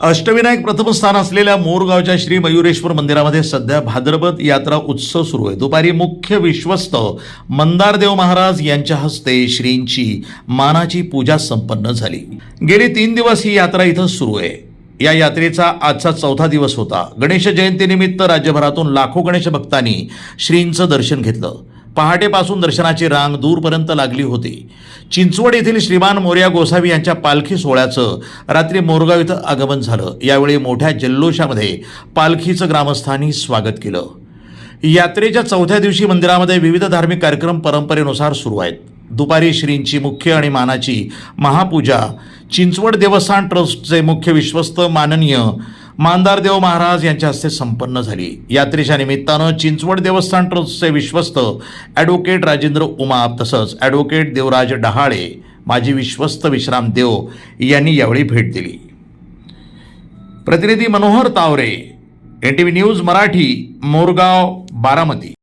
अष्टविनायक प्रथम स्थान असलेल्या मोरगावच्या श्री मयुरेश्वर मंदिरामध्ये सध्या भाद्रपद यात्रा उत्सव सुरू आहे. दुपारी मुख्य विश्वस्त मंदारदेव महाराज यांच्या हस्ते श्रींची मानाची पूजा संपन्न झाली. गेली तीन दिवस ही यात्रा इथं सुरू आहे. या यात्रेचा आजचा चौथा दिवस होता. गणेश जयंतीनिमित्त राज्यभरातून लाखो गणेश भक्तांनी श्रींचं दर्शन घेतलं. पहाटेपासून दर्शनाची रांग दूरपर्यंत लागली होती. चिंचवड येथील श्रीमान मोर्या गोसावी यांच्या पालखी सोहळ्याचं रात्री मोरगाव इथं आगमन झालं. यावेळी मोठ्या जल्लोषामध्ये पालखीचं ग्रामस्थांनी स्वागत केलं. यात्रेच्या चौथ्या दिवशी मंदिरामध्ये विविध धार्मिक कार्यक्रम परंपरेनुसार सुरू आहेत. दुपारी श्रींची मुख्य आणि मानाची महापूजा चिंचवड देवस्थान ट्रस्टचे मुख्य विश्वस्त माननीय मांदारदेव महाराज यांच्या हस्ते संपन्न झाली. यात्रेच्या निमित्तानं चिंचवड देवस्थान ट्रस्टचे विश्वस्त ॲडव्होकेट राजेंद्र उमाप तसंच ॲडव्होकेट देवराज डहाळे माजी विश्वस्त विश्राम देव यांनी यावेळी भेट दिली. प्रतिनिधी Manohar Taware N T V news Marathi Morgaon Baramati.